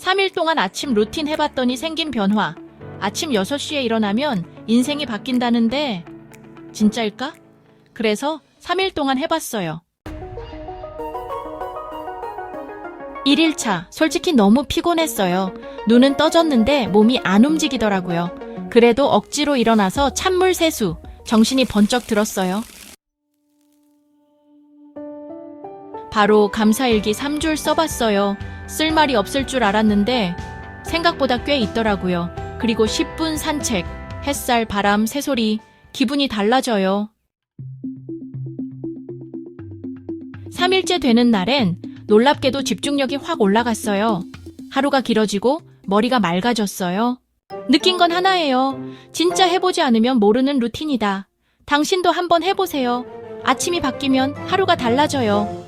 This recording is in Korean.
3일 동안 아침 루틴 해봤더니 생긴 변화. 아침 6시에 일어나면 인생이 바뀐다는데, 진짜일까? 그래서 3일 동안 해봤어요. 1일차, 솔직히 너무 피곤했어요. 눈은 떠졌는데 몸이 안 움직이더라고요. 그래도 억지로 일어나서 찬물 세수, 정신이 번쩍 들었어요. 바로 감사일기 3줄 써봤어요. 쓸 말이 없을 줄 알았는데 생각보다 꽤 있더라고요. 그리고 10분 산책, 햇살, 바람, 새소리, 기분이 달라져요. 3일째 되는 날엔 놀랍게도 집중력이 확 올라갔어요. 하루가 길어지고 머리가 맑아졌어요. 느낀 건 하나예요. 진짜 해보지 않으면 모르는 루틴이다. 당신도 한번 해보세요. 아침이 바뀌면 하루가 달라져요.